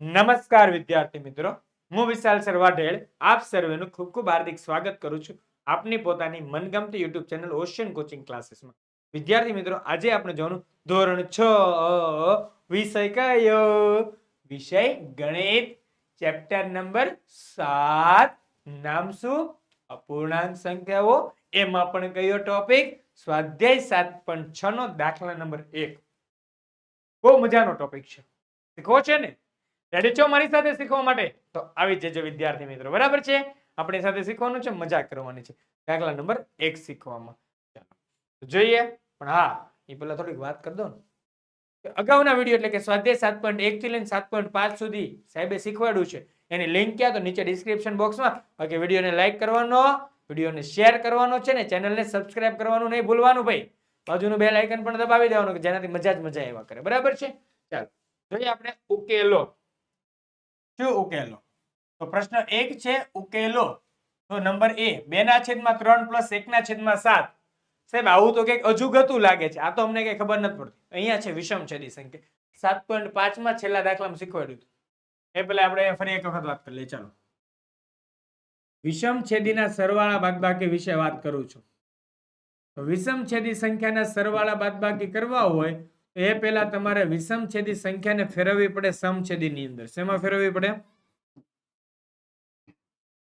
નમસ્કાર વિદ્યાર્થી મિત્રો. હું વિશાલ સર વાઢેલ આપ સર્વેનું ખૂબ ખૂબ હાર્દિક સ્વાગત કરું છું આપની પોતાની મનગમતી યુટ્યુબ ચેનલ ઓશિયન કોચિંગ ક્લાસીસમાં વિદ્યાર્થી મિત્રો, આજે આપણે જોવાનું ધોરણ છ વિષય કયો? વિષય ગણિત. ચેપ્ટર નંબર સાત. નામ શું? અપૂર્ણાંક સંખ્યાઓ. એમાં પણ કયો ટોપિક સ્વાધ્યાય સાત પણ છ નો દાખલા નંબર એક. બહુ મજાનો ટોપિક છે. શીખવો છે ને? રેડી છો મારી સાથે શીખવા માટે? તો આવી જજો વિદ્યાર્થી મિત્રો, બરાબર છે? આપણી સાથે શીખવાનું છે મજા કરવાની છે. દાખલા નંબર એક શીખવામાં. ચાલો, જોઈએ. પણ હા, એ પેલા થોડીક વાત કરી દો ને. અગાઉના વીડિયો એટલે કે સ્વાધ્યાય સાત પોઈન્ટ એક થી લઈને સાત પોઈન્ટ પાંચ સુધી સાહેબે શીખવાડ્યું છે. એની લિંક ક્યાં? તો નીચે ડિસ્ક્રિપ્શન બોક્સમાં બાકી વિડીયોને લાઈક કરવાનો, વિડીયોને શેર કરવાનો છે ને ચેનલને સબસ્ક્રાઇબ કરવાનું નહીં ભૂલવાનું ભાઈ. બાજુનું બેલ આઇકન પણ દબાવી દેવાનું કે જેનાથી મજા જ મજા આવ્યા કરે. બરાબર છે? ચાલો, જોઈએ આપણે ઉકેલો. શું ઉકેલો? તો પ્રશ્ન એક છે ઉકેલો. તો નંબર એ બે ના છેદમાં ત્રણ પ્લસ એક ના છેદમાં સાત. સાહેબ, આવું તો કંઈક અજુગતું લાગે છે. આ તો અમને કઈ ખબર નથી પડતી. અહીંયા છે વિષમ છેદી સંખ્યા. સાત પોઈન્ટ પાંચમાં છેલ્લા દાખલામાં શીખવાડ્યું હતું. એ પેલા આપણે ફરી એક વખત વાત કરી લઈએ. ચાલો. વિષમ છેદીના સરવાળા બાદબાકી વિશે વાત કરું છું. વિષમ છેદી સંખ્યાના સરવાળા બાદબાકી કરવા હોય એ પહેલા તમારે વિષમ છેદી સંખ્યાને ફેરવવી પડે સમછેદીની અંદર. શેમાં ફેરવવી પડે?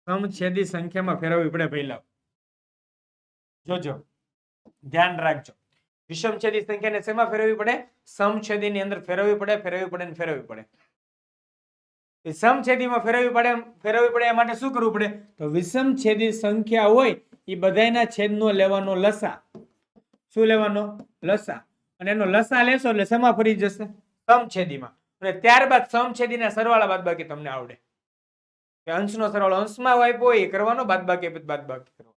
સમછેદી સંખ્યામાં ફેરવવી પડે પહેલા. જોજો. ધ્યાન રાખજો. વિષમછેદી સંખ્યાને શેમાં ફેરવવી પડે? સમછેદીની અંદર ફેરવવી પડે ફેરવવી પડે ને ફેરવવી પડે. સમછેદીમાં ફેરવવી પડે ફેરવવી પડે એ માટે શું કરવું પડે? તો વિષમછેદી સંખ્યા હોય એ બધાયના છેદનો લેવાનો લસા. શું લેવાનો? લસા. અને એનો લસા લેશો એટલે સમા ફરી જશે. સમછેદીમાં અને ત્યારબાદ સમછેદીના સરવાળા બાદબાકી તમને આવડે. અંશનો સરવાળો અંશમાં આપ્યો એ કરવાનો બાદ બાકી બાદ બાકી કરવાનો.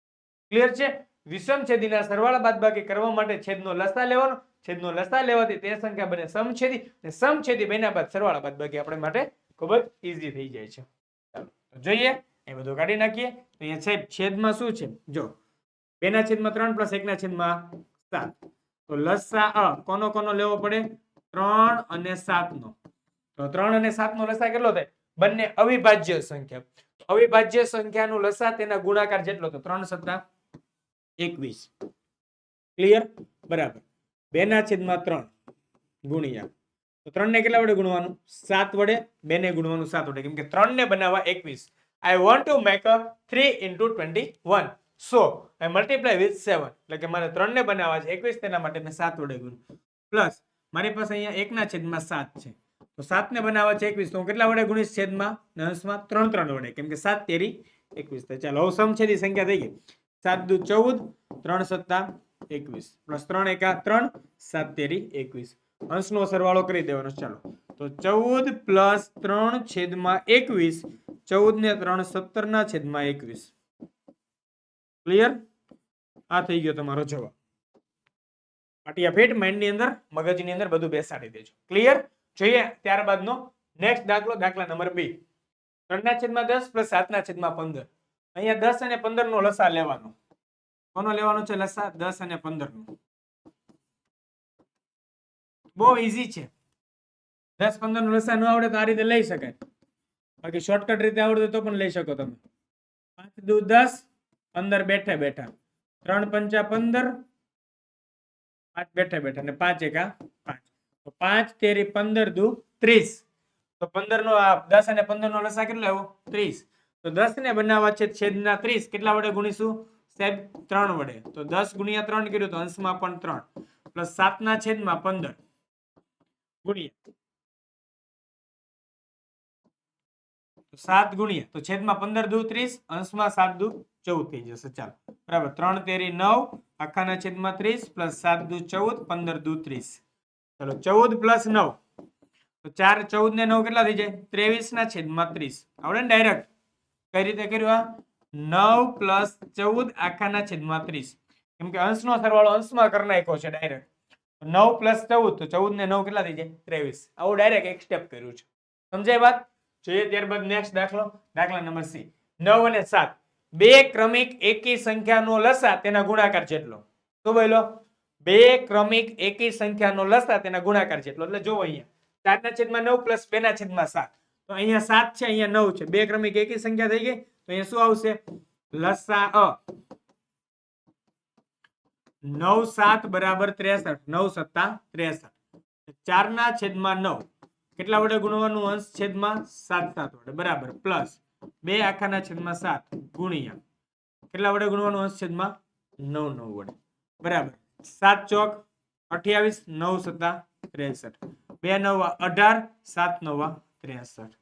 ક્લિયર છે? વિષમછેદીના સરવાળા બાદબાકી કરવા માટે છેદનો લસા લેવાનો. છેદનો લસા લેવાથી તે સંખ્યા બને સમછેદી અને સમછેદી બન્યા બાદ સરવાળા બાદબાકી આપણે માટે ખૂબ જ ઈઝી થઈ જાય છે. જોઈએ. એ બધું કાઢી નાખીએ. તો અહીંયા સાહેબ છેદમાં શું છે? જો, બેના છેદમાં ત્રણ પ્લસ એકના છેદમાં સાત. તો લસા કોનો કોનો લેવો પડે? ત્રણ અને સાત નો તો ત્રણ અને સાત નો લસા કેટલો થાય? બંને અવિભાજ્ય સંખ્યા. અવિભાજ્યનું લસા તેના ગુણાકાર જેટલો તો ત્રણ સત્તા એકવીસ. ક્લિયર બરાબર. બે ના છેદમાં ત્રણ ગુણ્યા. તો ત્રણ ને કેટલા વડે ગુણવાનું? સાત વડે. બે ને ગુણવાનું સાત વડે. કેમ કે ત્રણ ને બનાવવા એકવીસ. I want to make a three into twenty one so I multiply with seven એટલે કે મારે ત્રણને બનાવવા છે, એકવીસ, તેના માટે મેં સાત વડે ગુણ્યું. પ્લસ મારી પાસે અહીંયા એકના છેદમાં સાત છે. તો સાતને બનાવવા છે એકવીસ, તો હું કેટલા વડે ગુણીશ છેદમાં? અંશમાં ત્રણ ત્રણ વડે, કેમ કે સાત તેરી એકવીસ થાય. ચાલો, હવે સમછેદી સંખ્યા થઈ ગઈ. સાત દુ ચૌદ, ત્રણ સત્તા એકવીસ. પ્લસ ત્રણ એકા ત્રણ, સાત તેરી એકવીસ. અંશનો સરવાળો કરી દેવાનો. ચાલો, તો ચૌદ પ્લસ ત્રણ છેદમાં એકવીસ ચૌદ ને ત્રણ સત્તર ના છેદમાં એકવીસ. ક્લિયર આ થઈ ગયો તમારો જવાબ. પાટિયા ફેટ માઇન્ડની અંદર, મગજની અંદર બધું બેસાડી દેજો. ક્લિયર જોઈએ ત્યારબાદનો નેક્સ્ટ દાખલો, દાખલા નંબર બે. ત્રણના છેદમાં દસ પ્લસ સાતના છેદમાં પંદર. અહીંયા દસ અને પંદર નો લસા લેવાનો. કોનો લેવાનો છે લસા? દસ અને પંદર નો બહુ ઈઝી છે. દસ પંદર નો લસા ન આવડે તો આ રીતે લઈ શકાય. બાકી શોર્ટકટ રીતે આવડે તો પણ લઈ શકો તમે. પાંચ, દુ, દસ. પંદર બેઠા બેઠા. ત્રણ પંચા પંદર, પાંચ બેઠા બેઠા અને પાંચ એકા પાંચ. તો પાંચ તેરી પંદર દુ ત્રીસ. તો પંદર નો દસ અને પંદર નો લસા કેટલો આવ્યો ત્રીસ. તો દસ ને બનાવવા છે છેદના ત્રીસ. કેટલા વડે ગુણીશું? સાહેબ ત્રણ વડે. તો દસ ગુણ્યા ત્રણ કર્યું તો અંશમાં પણ ત્રણ. પ્લસ સાતના છેદમાં પંદર. ગુણ્યા. સાત ગુણ્યા. તો છેદમાં પંદર દુ ત્રીસ, અંશમાં સાત દુ ચૌદ થઈ જશે. ચાલો. બરાબર. ત્રણ તેરી નવ, આખાના છેદમાં ત્રીસ, પ્લસ સાત દુ ચૌદ, પંદર દુ ત્રીસ. ચલો, ચૌદ પ્લસ નવ. તો ચાર ચૌદ ને નવ કેટલા થઈ જાય? ત્રેવીસ ના છેદમાં ત્રીસ. આવડે ને ડાયરેક્ટ કઈ રીતે કર્યું આ? નવ પ્લસ ચૌદ, આખાના છેદમાં ત્રીસ. કેમ કે અંશનો સરવાળો અંશમાં કરી નાખ્યો છે ડાયરેક્ટ નવ પ્લસ ચૌદ, તો ચૌદ ને નવ કેટલા થઈ જાય? ત્રેવીસ. આવું ડાયરેક્ટ એક સ્ટેપ કર્યું છે. સમજાય વાત? જોઈએ ત્યારબાદ નેક્સ્ટ દાખલો. દાખલા નંબર સી. નવ અને સાત. બે ક્રમિક એકી સંખ્યાનો લસા તેના ગુણાકાર જેટલો. શું બોલો બે ક્રમિક એકી સંખ્યાનો લસા તેના ગુણાકાર જેટલો. એટલે જોવો અહીંયા. ચારના છેદમાં નવ પ્લસ બે ના છેદમાં સાત. તો અહીંયા સાત છે, અહીંયા નવ છે. બે ક્રમિક એકી સંખ્યા થઈ ગઈ. તો અહીંયા શું આવશે? લસા અ. નવ સાત બરાબર ત્રેસઠ. નવ સત્તા ત્રેસઠ. ચાર ના છેદમાં નવ. કેટલા વડે ગુણવાનું? અંશ છેદમાં સાત સાત વડે. બરાબર. પ્લસ બે આખાના છેદમાં સાત, ગુણ્યા. કેટલા વડે ગુણવાનું અંશ છેદમાં? નવ નવ વડે. બરાબર. સાત ચોક, અઠ્યાવીસ, નવ સત્તા ત્રેસઠ. બે નવા, અઢાર, સાત નવા, ત્રેસઠ.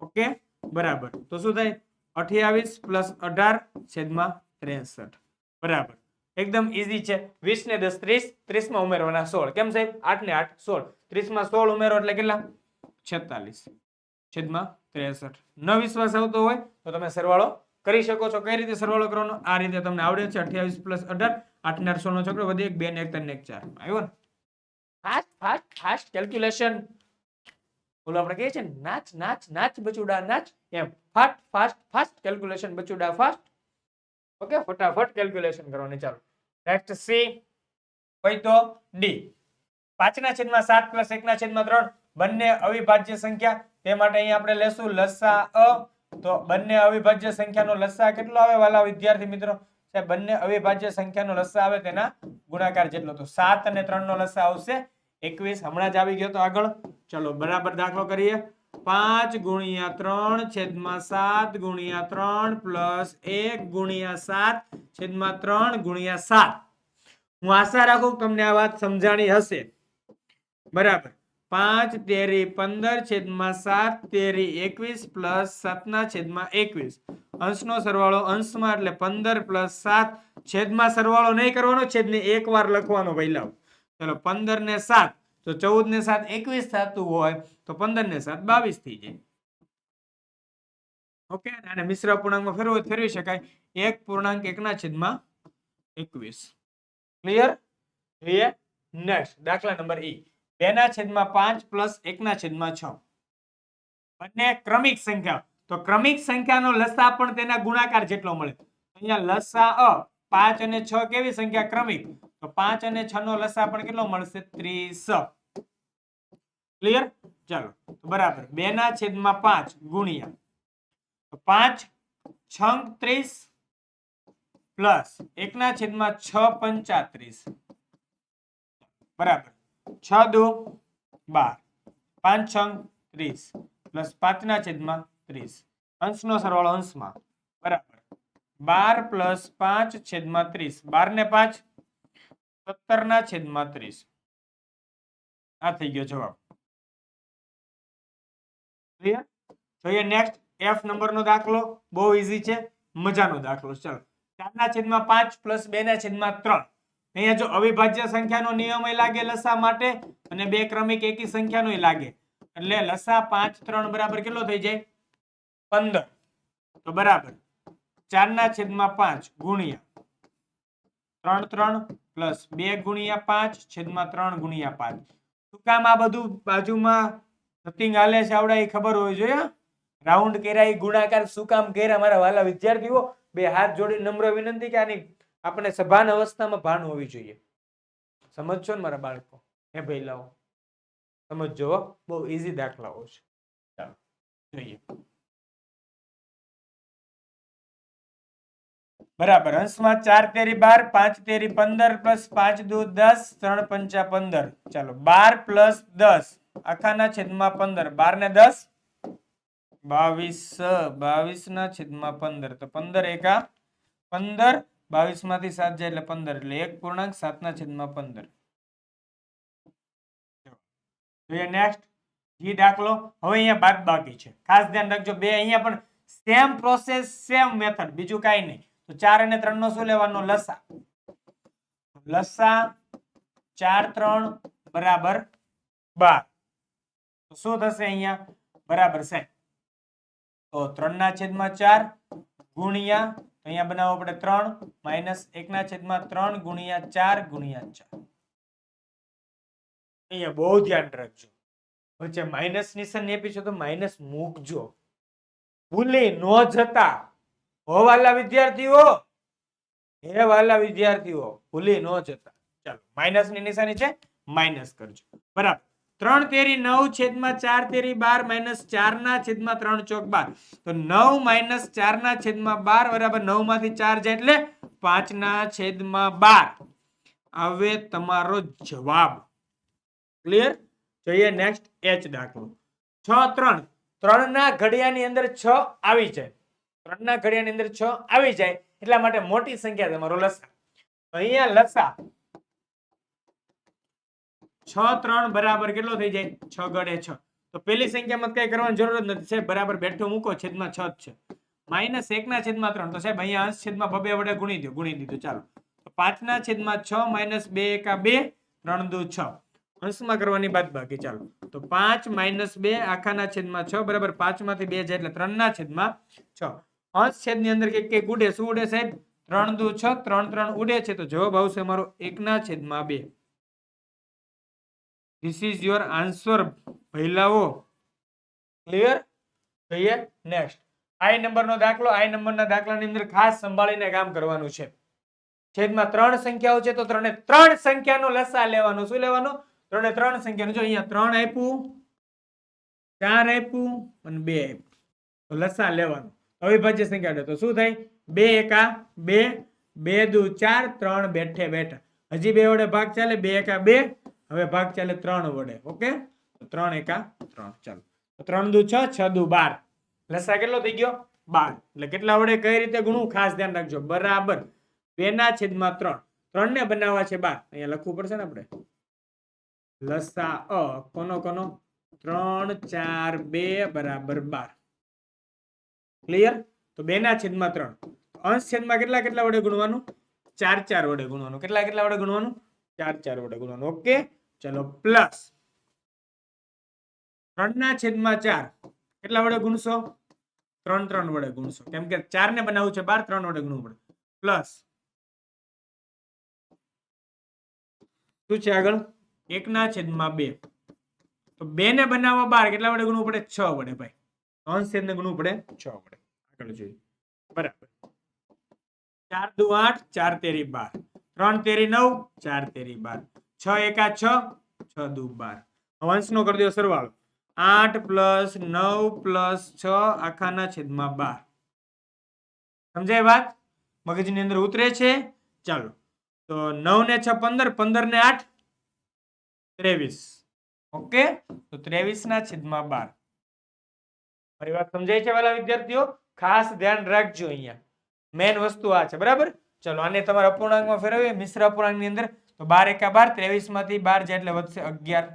ઓકે? બરાબર. તો શું થાય? અઠ્યાવીસ પ્લસ અઢાર છેદમાં ત્રેસઠ. બરાબર. એકદમ ઈઝી છે. વીસ ને દસ, ત્રીસ. ત્રીસમાં ઉમેરવાના સોળ. કેમ સાહેબ? આઠ ને આઠ, સોળ. ત્રીસમાં સોળ ઉમેરો એટલે કેટલા? છેતાલીસ. છેદમાં ત્રેસઠ. ન વિશ્વાસ આવતો હોય તો તમે સરવાળો કરી શકો છો. કઈ રીતે સરવાળો કરવાનો? આ રીતે તમને આવડે છે. અઠ્યાવીસ પ્લસ અઢાર આઠ ને આઠ સોળ નો છોકરો વધી એક બે ને એક ત્રણ એક ચાર આવ્યો ને? ફાસ્ટ ફાસ્ટ ફાસ્ટ કેલ્ક્યુલેશન બોલો આપણે કહીએ છીએ, નાચ નાચ નાચ બચુડા, નાચ. એમ. ફાસ્ટ ફાસ્ટ ફાસ્ટ કેલ્ક્યુલેશન બચુડા ફાસ્ટ ઓકે, ફટાફટ કેલ્ક્યુલેશન કરવાની ચાલો. નેક્સ્ટ સી હોય તો ડી પાંચના છેદમાં સાત પ્લસ એકના છેદમાં ત્રણ. બંને અવિભાજ્ય સંખ્યા તે માટે અહીં આપણે લેશું લસા અ. તો બંને અવિભાજ્ય સંખ્યાનો લસા કેટલો આવે વાલા વિદ્યાર્થી મિત્રો? સાહેબ, બંને અવિભાજ્ય સંખ્યાનો લસા આવે તેના ગુણાકાર જેટલો. તો સાત અને ત્રણ નો લસા આવશે એકવીસ. હમણાં જ આવી ગયો તો આગળ. ચલો, બરાબર દાખલો કરીએ. પાંચ ગુણ્યા ત્રણ છેદમાં સાત ગુણ્યા ત્રણ પ્લસ એક ગુણ્યા સાત છેદમાં ત્રણ ગુણ્યા સાત. હું આશા રાખું તમને આ વાત સમજાણી હશે. બરાબર. પાંચ તેરી પંદર છેદમાં સાત તેરી એકવીસ પ્લસ સાતના છેદમાં એકવીસ. અંશનો સરવાળો અંશમાં એટલે પંદર પ્લસ સાત છેદમાં સરવાળો નહીં કરવાનો, છેદને એક વાર લખવાનો પહેલા ચલો પંદર ને સાત, તો ચૌદ ને સાત એકવીસ થતું હોય તો પંદર ને સાત બાવીસ થઈ જાય. ઓકે, અને મિશ્ર પૂર્ણાંકમાં ફેરવો ફેરવી શકાય. એક પૂર્ણાંક એકના છેદમાં એકવીસ. ક્લિયર જોઈએ. નેક્સ્ટ દાખલા નંબર ઈ. બે ના છેદમાં પાંચ પ્લસ એકના છેદમાં છ. બંને ક્રમિક સંખ્યા. તો ક્રમિક સંખ્યાનો લસા પણ તેના ગુણાકાર જેટલો મળે. અહીંયા લસા અ પાંચ અને છ કેવી સંખ્યા? ક્રમિક. તો પાંચ અને છ નો લસા પણ કેટલો મળશે? ત્રીસ. ક્લિયર? ચાલો. બરાબર. બે ના છેદમાં પાંચ ગુણ્યા. પાંચ છ ત્રીસ પ્લસ એકના છેદમાં છ પંચાત્રીસ. બરાબર. છ દો બાર. પાંચ છંગ ત્રીસ. પ્લસ પાંચના છેદમાં ત્રીસ. અંશનો સરવાળો અંશમાં. બરાબર. બાર પ્લસ પાંચ છેદમાં ત્રીસ. બાર ને પાંચ સત્તર ના છેદમાં ત્રીસ. આ થઈ ગયો જવાબ. ક્લિયર જોઈએ નેક્સ્ટ એફ નંબર નો દાખલો બહુ ઈઝી છે. મજાનો દાખલો. ચલો. ચાર ના છેદમાં પાંચ પ્લસ બે ના છેદમાં ત્રણ. અહીંયા જો અવિભાજ્ય સંખ્યાનો નિયમ લાગે લસા માટે અને બે ક્રમિક એકી સંખ્યાનો લાગે. એટલે લસા પાંચ ત્રણ બરાબર કેટલો થઈ જાય? પંદર. તો બરાબર. ચાર ના છેદમાં પાંચ ગુણ્યા ત્રણ ત્રણ પ્લસ બે ગુણ્યા પાંચ છેદમાં ત્રણ ગુણ્યા પાંચ. શું કામ આ બધું બાજુમાં નથિંગ હાલે છે આવડા એ ખબર હોવી જોઈએ રાઉન્ડ કર્યા એ ગુણાકાર શું કામ કર્યા મારા વાલા વિદ્યાર્થીઓ? બે હાથ જોડી નમ્ર વિનંતી કે આની આપણે સભાન અવસ્થામાં ભાન હોવી જોઈએ. સમજશો ને મારા બાળકો? હે ભાઈ લાવો સમજજો બહુ ઈઝી દાખલાઓ છે. જોઈએ. બરાબર, અંશમાં ચાર તેરી બાર, પાંચ તેરી પંદર પ્લસ પાંચ દુ દસ, ત્રણ પંચા પંદર. ચાલો, બાર પ્લસ દસ, આખાના છેદમાં પંદર. બાર ને દસ? બાવીસ બાવીસ ના છેદમાં પંદર. તો પંદર એકા પંદર બાવીસમાંથી સાત જાય એટલે પંદર, એટલે એક પૂર્ણાંક સાત ના છેદમાં પંદર. જોઈએ નેક્સ્ટ ઘી દાખલો હવે અહીંયા બાદ બાકી છે. ખાસ ધ્યાન રાખજો, બે અહીંયા પણ સેમ પ્રોસેસ સેમ મેથડ બીજું કાંઈ નહીં. તો ચાર અને ત્રણ નો શું લેવાનો? લસા. લસા ચાર ત્રણ બરાબર બાર. તો શું થશે અહીંયા? બરાબર સાહેબ તો ત્રણ ના છેદમાં ચાર ગુણ્યા તો અહીંયા બનાવવો પડે ત્રણ, માઇનસ એકના છેદમાં ત્રણ ગુણ્યા ચાર ગુણ્યા ચાર. અહીંયા બહુ ધ્યાન રાખજો. વચ્ચે માઇનસ નિશાન આપી છે તો માઇનસ મૂકજો. ભૂલી ન જતા. હો વાલા વિદ્યાર્થીઓ. હે વાલા વિદ્યાર્થીઓ, ભૂલી ન જતા. ચાલો માઇનસની નિશાની છે, માઇનસ કરજો. બરાબર. ત્રણ તેરી નવ છેદમાં ચાર તેરી બાર માઇનસ ચાર ના છેદમાં ત્રણ ચોક બાર. તો નવ માઇનસ ચાર ના છેદમાં બાર બરાબર નવમાંથી ચાર જાય એટલે પાંચ ના છેદમાં બાર. હવે તમારો જવાબ. ક્લિયર જોઈએ નેક્સ્ટ એચ દાખલો. છ, ત્રણ. ત્રણ ના ઘડિયાની અંદર છ આવી જાય. ત્રણ ના ઘડિયાની અંદર છ આવી જાય. એટલા માટે મોટી સંખ્યા તમારો લસા. અહીંયા લસા છ, ત્રણ બરાબર કેટલો થઈ જાય? છ ગડે છ. તો પેલી સંખ્યામાં કઈ કરવાની જરૂર જ નથી. સાહેબ, બરાબર બેઠો મૂકો, છેદમાં છ જ છે. માઇનસ એક ના છેદમાં ત્રણ. તો સાહેબ, અહીંયા અંશ છેદમાં બબે વડે ગુણી દો, ગુણી દીધું. ચાલો. તો પાંચ ના છેદમાં છ, માઇનસ બે, એકા બે, ત્રણ દુ છ. અંશમાં કરવાની બાદ બાકી. ચાલો. તો પાંચ, માઇનસ બે, આખાના છેદમાં છ, બરાબર પાંચમાંથી બે જાય એટલે ત્રણ ના છેદમાં છ. અંશ છેદની અંદર કે કંઈક ઉડે. શું ઉડે સાહેબ? ત્રણ દુ છ, ત્રણ ત્રણ ઉડે છે. તો જવાબ આવશે અમારો એકના છેદમાં બે. ધીસ ઇઝ યોર આન્સર પહેલાઓ ક્લિયર જોઈએ નેક્સ્ટ આઈ નંબરનો દાખલો આઈ નંબરના દાખલાની અંદર ખાસ સંભાળીને કામ કરવાનું છે. છેદમાં ત્રણ સંખ્યાઓ છે, તો ત્રણે ત્રણ સંખ્યાનો લસા લેવાનો. શું લેવાનો? ત્રણે ત્રણ સંખ્યાનો. જો અહીંયા ત્રણ આપ્યું, ચાર આપ્યું અને બે આપ્યું. તો લસા લેવાનો. અવિભાજ્ય સંખ્યા તો શું થાય? બે એકા, બે બે દુ ચાર, ત્રણ બેઠે બેઠા. હજી બે વડે ભાગ ચાલે, બે એકા, બે હવે ભાગ ચાલે ત્રણ વડે, ઓકે? ત્રણ એકા ત્રણ, ચાલો. ત્રણ દુ છ છ દુ બાર. લસા કેટલો થઈ ગયો? બાર. એટલે કેટલા વડે કઈ રીતે ગુણવું? ખાસ ધ્યાન રાખજો. બરાબર. બે ના છેદમાં ત્રણ. ત્રણ ને બનાવવા છે બાર. અહીંયા લખવું પડશે ને આપણે? લસા અ, કોનો કોનો? ત્રણ, ચાર, બે, બરાબર, બાર. ક્લિયર તો બે ના છેદમાં ત્રણ. અંશ છેદમાં કેટલા કેટલા વડે ગુણવાનું? ચાર ચાર વડે ગુણવાનું. કેટલા કેટલા વડે ગુણવાનું? ચાર ચાર વડે ગુણવાનું. ઓકે? ચલો, પ્લસ ત્રણ ના છેદમાં ચાર. કેટલા વડે ગુણશો? ત્રણ ત્રણ વડે ગુણશો. કેમ કે ચાર ને બનાવવું છે બાર, ત્રણ વડે ગુણવું પડે. પ્લસ શું છે આગળ? એક ના છેદમાં બે. તો બે ને બનાવવા બાર કેટલા વડે ગુણવું પડે? છ વડે ભાઈ. ત્રણ છેદ ને ગુણવું પડે છ વડે. આગળ જોઈએ. બરાબર. ચાર દુ આઠ, ચાર તેરી બાર. ત્રણ તેરી નવ, ચાર તેરી બાર. છ એકા છ? છ દુ બાર. વંશનો કરી દો સરવાળો. આઠ પ્લસ નવ પ્લસ છ આખાના છેદમાં બાર. સમજાય વાત? મગજની અંદર ઉતરે છે. ચાલો. તો નવ ને છ પંદર પંદર ને આઠ? ત્રેવીસ. ઓકે? તો ત્રેવીસ ના છેદમાં બાર. મારી વાત સમજાય છે વાલા વિદ્યાર્થીઓ? ખાસ ધ્યાન રાખજો અહીંયા. મેન વસ્તુ આ છે. બરાબર? ચલો, આને તમારે અપૂર્ણાંકમાં ફેરવીએ. મિશ્ર અપૂર્ણાંકની અંદર તો બાર એકા બાર ત્રેવીસમાંથી બાર જાય એટલે વધશે અગિયાર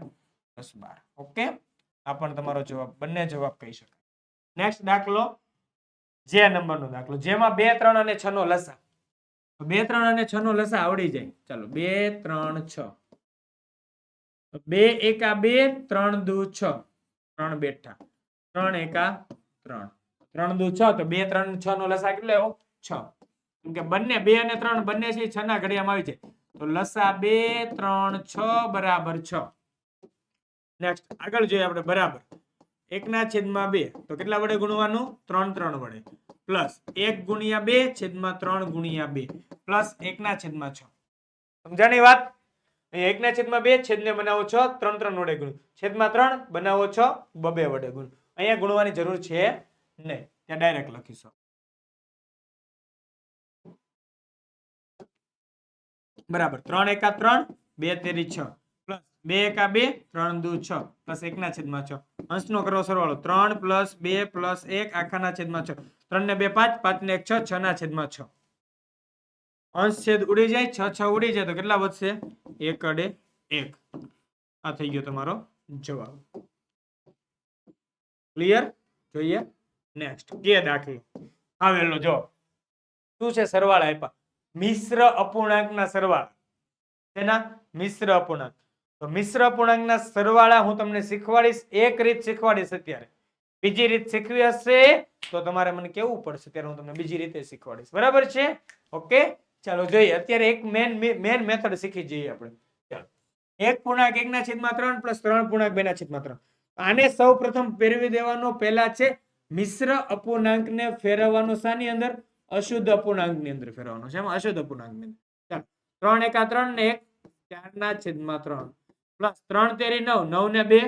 દસ બાર. ઓકે? આ પણ તમારો જવાબ, બંને જવાબ કહી શકાય. નેક્સ્ટ દાખલો. જે નંબરનો દાખલો. જેમાં બે, ત્રણ અને છ નો લસા બે, ત્રણ અને છ નો લસા આવડી જાય. ચાલો, બે, ત્રણ, છ. બે એકા બે, ત્રણ દુ છ. ત્રણ બેઠા. ત્રણ એકા ત્રણ. ત્રણ દુ છ, તો બે, ત્રણ છ નો લસા કેટલો છ. કેમ કે બંને, બે અને ત્રણ બંને છે છ ના ઘડિયામાં આવી જાય. તો લસા બે, ત્રણ, છ બરાબર છ. નેક્સ્ટ આગળ જોઈએ આપણે બરાબર. એકના છેદમાં બે. તો કેટલા વડે ગુણવાનું? ત્રણ ત્રણ વડે. પ્લસ એક ગુણ્યા બે છેદમાં ત્રણ ગુણ્યા બે. પ્લસ એકના છેદમાં છ. સમજાણી વાત? એકના છેદમાં બે, છેદને બનાવો છ, ત્રણ ત્રણ વડે ગુણ. છેદમાં ત્રણ, બનાવો છ, બબે વડે ગુણ. અહીંયા ગુણવાની જરૂર છે નહીં. ત્યાં ડાયરેક્ટ લખીશું. બરાબર. ત્રણ એકા ત્રણ, બે તેરી છ. પ્લસ બે એકા બે, ત્રણ દુ છ. પ્લસ એકના છેદમાં છ. અંશનો કરવો સરવાળો. ત્રણ પ્લસ બે પ્લસ એક આખાના છેદમાં છ. ત્રણ ને બે પાંચ પાંચ ને એક છ છ ના છેદમાં છ. અંશ છેદ ઉડી જાય, છ છ ઉડી જાય તો કેટલા વધશે? એક અડે એક. આ થઈ ગયો તમારો જવાબ. ક્લિયર જોઈએ. નેક્સ્ટ કે દાખલો? આવેલો જો શું છે સરવાળા આપ્યા? મિશ્ર અપૂર્ણાંકના સરવાળા. તેના મિશ્ર અપૂર્ણાંક. તો મિશ્ર અપૂર્ણાંકના સરવાળા હું તમને શીખવાડીશ, એક રીત શીખવાડીશ અત્યારે. બીજી રીત શીખવી હશે તો તમારે મને કેવું પડશે ત્યારે હું તમને બીજી રીતે શીખવાડીશ. બરાબર છે? ઓકે? ચાલો જોઈએ. અત્યારે એક મેન મેન મેથડ શીખી જઈએ આપણે. ચાલો. એક પૂર્ણાંક એકના છેદમાં ત્રણ પ્લસ ત્રણ પૂર્ણાંક બેના છેદમાં ત્રણ. આને સૌ પ્રથમ ફેરવી દેવાનો પહેલા છે મિશ્ર અપૂર્ણાંકને ફેરવવાનો શાની અંદર? અશુદ્ધ અપૂર્ણાંકની અંદર ફેરવવાનો છે. એમાં અશુદ્ધ અપૂર્ણાંકની અંદર. ચાલો. ત્રણ એકા ત્રણ ને એક ચાર ના છેદમાં ત્રણ. પ્લસ ત્રણ તેરી નવ નવ ને બે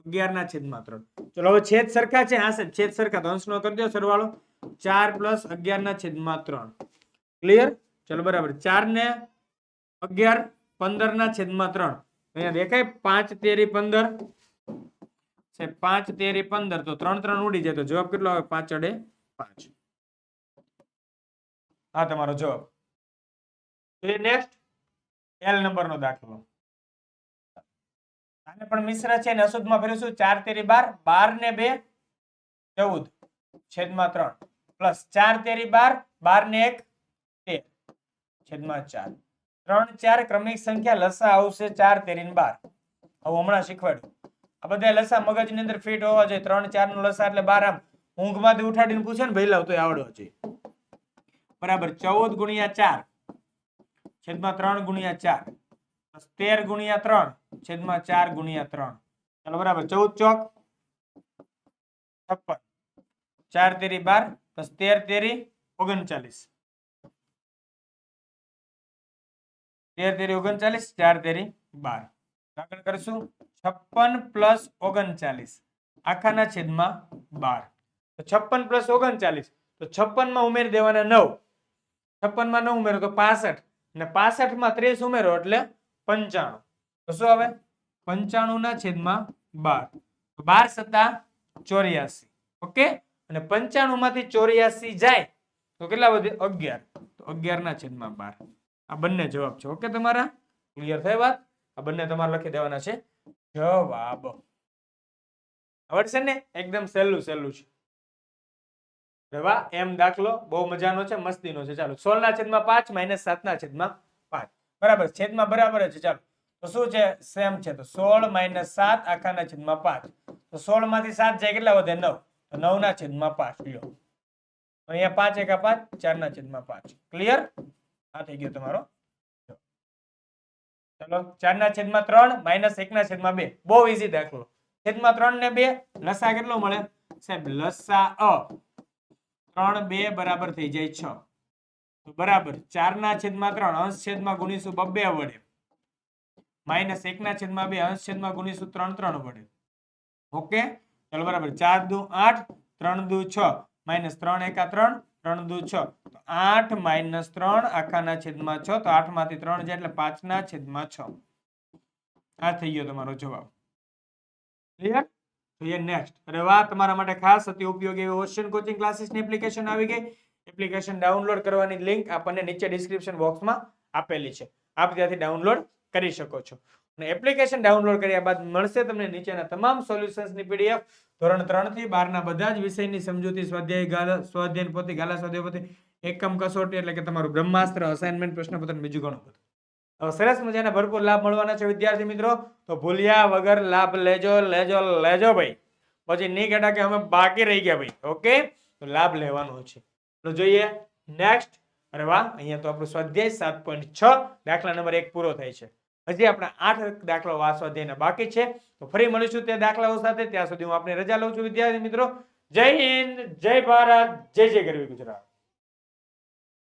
અગિયાર ના છેદમાં ત્રણ. ચલો, હવે છેદ સરખા છે? હા, સાહેબ, છેદ સરખા. તો અંશનો કરી દો, સરવાળો. ચાર પ્લસ અગિયાર ના છેદમાં ત્રણ. ક્લિયર ચલો, બરાબર. ચાર ને અગિયાર પંદર ના છેદમાં ત્રણ. અહીંયા દેખાય પાંચ તેરી પંદર. પાંચ તેરી પંદર. તો ત્રણ ત્રણ ઉડી જાય. તો જવાબ કેટલો આવે? પાંચ અડે પાંચ. આ તમારો જવાબ. નેક્સ્ટ એલ નંબરનો દાખલો. આને પણ મિશ્ર છે ને અશુદ્ધમાં ફેરવીશું ચાર તેરી બાર બાર ને બે, ચૌદ. છેદમાં ત્રણ. પ્લસ ચાર તેરી બાર બાર ને એક, તેર. છેદમાં ચાર. ત્રણ, ચાર ક્રમિક સંખ્યા લસા આવશે ચાર તેરી ને બાર. આવું હમણાં શીખવાડ્યું. આ બધા લસા મગજની અંદર ફિટ હોવા જોઈએ. ત્રણ ચારનું લસા એટલે બાર આમ. ઊંઘમાંથી ઉઠાડીને પૂછે ને ભાઈ લાવ તો આવડવો જોઈએ. બરાબર ચૌદ ગુણ્યા ચાર. છેદમાં ત્રણ ગુણ્યા ચાર. તેર ગુણ્યા ત્રણ. છેદમાં ચાર ગુણ્યા ત્રણ. ચાલો બરાબર, ચૌદ ચોક. છપ્પન. ચાર તેરી બાર તેર તેરી ઓગણચાલીસ. તેર તેરી ઓગણચાલીસ, ચાર તેરી બાર. આગળ કરીશું. છપ્પન પ્લસ ઓગણચાલીસ. આખાના છેદમાં બાર. તો છપ્પન પ્લસ ઓગણચાલીસ. તો છપ્પનમાં ઉમેરી દેવાના નવ. છપ્પનમાં નવ ઉમેરો તો પાસઠ. ને પાસઠમાં ત્રીસ ઉમેરો એટલે પંચાણું. તો શું આવે? પંચાણું ના છેદમાં બાર. બાર સત્તા ચોર્યાસી. ઓકે? અને પંચાણું માંથી ચોર્યાસી જાય તો કેટલા વધે? અગિયાર. તો અગિયાર ના છેદમાં બાર. આ બંને જવાબ છે. ઓકે તમારા? ક્લિયર થાય વાત? આ બંને તમારે લખી દેવાના છે. જવાબ. આવડશે ને? એકદમ સહેલું સહેલું છે. વાહ, એમ દાખલો બહુ મજાનો છે, મસ્તીનો છે. ચાલો સોળ ના છેદમાં પાંચ, માઇનસ સાત ના છેદમાં પાંચ. બરાબર, છેદમાં બરાબર છે. ચાલો, તો શું છે? સેમ છે. તો સોળ માઇનસ સાત આખાના છેદમાં પાંચ. તો સોળમાંથી સાત જાય કેટલા વધે? નવ. તો નવ ના છેદમાં પાંચ. લ્યો. અહીંયા પાંચ એકા પાંચ ચાર ના છેદમાં પાંચ. ક્લિયર? આ થઈ ગયો તમારો. ચલો ચાર ના છેદમાં ત્રણ, માઇનસ એક ના છેદમાં બે. બહુ ઈઝી દાખલો. છેદમાં ત્રણ ને બે, લસા કેટલો મળે? સાહેબ, લસા અ. ત્રણ બે બરાબર થઈ જાય છ. તો બરાબર ચાર ના છેદમાં ત્રણ, અંશ છેદમાં ગુણીશું બબે વડે. માઇનસ એક ના છેદમાં બે, અંશ છેદમાં ગુણીશું ત્રણ ત્રણ વડે. ઓકે? ચાલો બરાબર, ચાર દુ આઠ, ત્રણ દુ છ. માઇનસ ત્રણ એકા ત્રણ ત્રણ દુ છ. આઠ માઇનસ ત્રણ આખાના છેદમાં છ, તો આઠમાંથી ત્રણ જાય એટલે પાંચના છેદમાં છ. આ થઈ ગયો તમારો જવાબ. ક્લિયર જોઈએ નેક્સ્ટ અરે વાહ, તમારા માટે ખાસ અતિ ઉપયોગી એવી ઓશન કોચિંગ ક્લાસીસની એપ્લિકેશન આવી ગઈ. એપ્લિકેશન ડાઉનલોડ કરવાની લિંક આપણને નીચે ડિસ્ક્રિપ્શન બોક્સમાં આપેલી છે. આપ ત્યાંથી ડાઉનલોડ કરી શકો છો. અને એપ્લિકેશન ડાઉનલોડ કર્યા બાદ મળશે તમને નીચેના તમામ સોલ્યુશન્સની પીડીએફ ધોરણ ત્રણથી બારના બધા જ વિષયની સમજૂતી સ્વાધ્યાય ગાલા સ્વાધ્યાય પોતે ગાલા સ્વાધ્યાય પોતે એકમ કસોટી એટલે કે તમારું બ્રહ્માસ્ત્ર અસાઇનમેન્ટ પ્રશ્નપત્ર બીજું ઘણું બધું. સરસ મજાના ભરપૂર લાભ મળવાના છે વિદ્યાર્થી મિત્રો. તો ભૂલ્યા વગર લાભ લેજો લેજો લેજો ભાઈ. પછી નહીં કહેતા કે અમે બાકી રહી ગયા ભાઈ. ઓકે તો લાભ લેવાનો છે. તો જોઈએ નેક્સ્ટ અરે વાહ, અહીંયા તો આપણું સ્વાધ્યાય સાત પોઈન્ટ છ, દાખલા નંબર એક પૂરો થાય છે. હજી આપણા આઠ દાખલાઓ આ સ્વાધ્યાયના બાકી છે. તો ફરી મળીશું તે દાખલાઓ સાથે. ત્યાં સુધી હું આપની રજા લઉં છું વિદ્યાર્થી મિત્રો. જય હિન્દ, જય ભારત, જય જય ગરવી ગુજરાત.